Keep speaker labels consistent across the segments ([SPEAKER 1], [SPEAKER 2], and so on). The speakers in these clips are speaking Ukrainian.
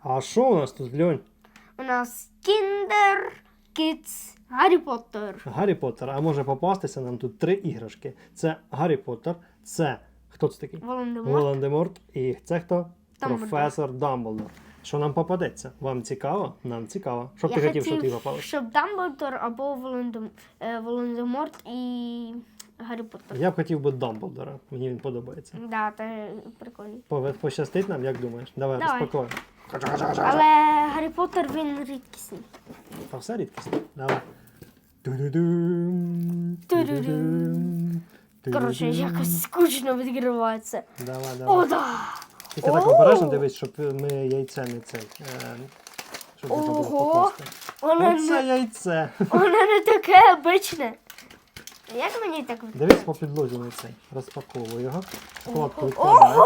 [SPEAKER 1] А що у нас тут, Льонь?
[SPEAKER 2] У нас Kinder Kids Гаррі Поттер.
[SPEAKER 1] Гаррі Поттер. А може попастися нам тут три іграшки. Це Гаррі Поттер, це хто це такий?
[SPEAKER 2] Волан-де-Морт.
[SPEAKER 1] Волан-де-Морт. І це хто?
[SPEAKER 2] Дамблдор.
[SPEAKER 1] Професор Дамблдор. Що нам попадеться? Вам цікаво? Нам цікаво. Що б ти хотів, щоб тобі попалося?
[SPEAKER 2] щоб Дамблдор або е, Волан-де-Морт і Гаррі Поттер.
[SPEAKER 1] Я б хотів би Дамблдора. Мені він подобається.
[SPEAKER 2] Да, це прикольно.
[SPEAKER 1] Пове- Пощастить нам, як думаєш? Давай,
[SPEAKER 2] Давай.
[SPEAKER 1] розпакуємо.
[SPEAKER 2] Але Гаррі Поттер він рідкісний.
[SPEAKER 1] Та все рідкість. Давай. Ту-ду-дум, ту-ду-дум,
[SPEAKER 2] Коротше,
[SPEAKER 1] ту-ду-дум.
[SPEAKER 2] якось скучно відкривається.
[SPEAKER 1] Давай, давай.
[SPEAKER 2] О, да!
[SPEAKER 1] Тільки так
[SPEAKER 2] О!
[SPEAKER 1] обережно дивись, щоб ми яйце не цей. е, Щоб
[SPEAKER 2] Ого!
[SPEAKER 1] покласти.
[SPEAKER 2] Воно
[SPEAKER 1] Оце
[SPEAKER 2] не,
[SPEAKER 1] яйце.
[SPEAKER 2] воно не таке обичне. Як мені так
[SPEAKER 1] Дивись по підлозі на цей. Розпаковую його. Вкладку відкладаю.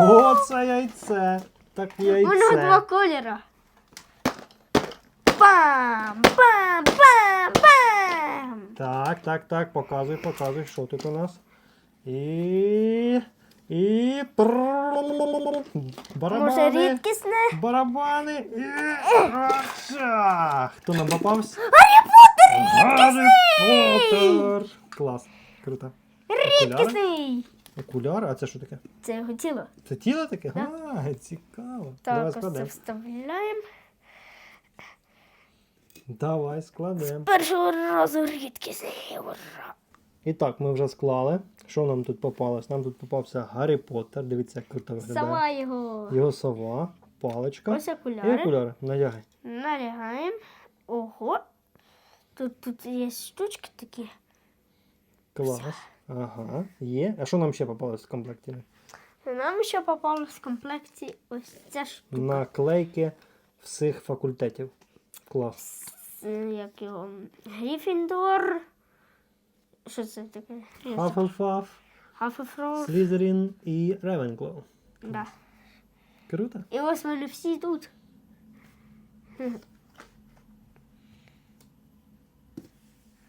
[SPEAKER 1] О, це яйце. Так
[SPEAKER 2] Воно два кольора. Бам! Бам! Бам! Бам!
[SPEAKER 1] Так, так, так, показуй, показуй, що тут у нас. І. І. Барабани.
[SPEAKER 2] Може рідкісне?
[SPEAKER 1] Барабани і. Ача! Хто нам попався? Гаррі Поттер! Клас. Круто.
[SPEAKER 2] Рідкісний!
[SPEAKER 1] Окуляри? А це що таке?
[SPEAKER 2] Це його тіло.
[SPEAKER 1] Це тіло таке? А, цікаво. Давай
[SPEAKER 2] Так, ось це
[SPEAKER 1] складемо.
[SPEAKER 2] вставляємо.
[SPEAKER 1] Давай складемо.
[SPEAKER 2] Першого разу рідкісний. Ура!
[SPEAKER 1] І так, ми вже склали. Що нам тут попалось? Нам тут попався Гаррі Поттер. Дивіться, як круто виглядає.
[SPEAKER 2] Сова його.
[SPEAKER 1] Його сова, паличка
[SPEAKER 2] Ось
[SPEAKER 1] і
[SPEAKER 2] окуляри.
[SPEAKER 1] окуляри. Надягай.
[SPEAKER 2] Налягаємо. Ого. Тут, тут є штучки такі.
[SPEAKER 1] Клас. Ага, є. А що нам ще попалось в комплекті?
[SPEAKER 2] Нам ще попалось в комплекті ось ця штука.
[SPEAKER 1] Наклейки всіх факультетів. Клас.
[SPEAKER 2] Як його? Гріфіндор. Що це таке?
[SPEAKER 1] Hufflepuff,
[SPEAKER 2] Хафефрор.
[SPEAKER 1] Slytherin і Ravenclaw.
[SPEAKER 2] Да.
[SPEAKER 1] Круто.
[SPEAKER 2] І ось вони всі тут.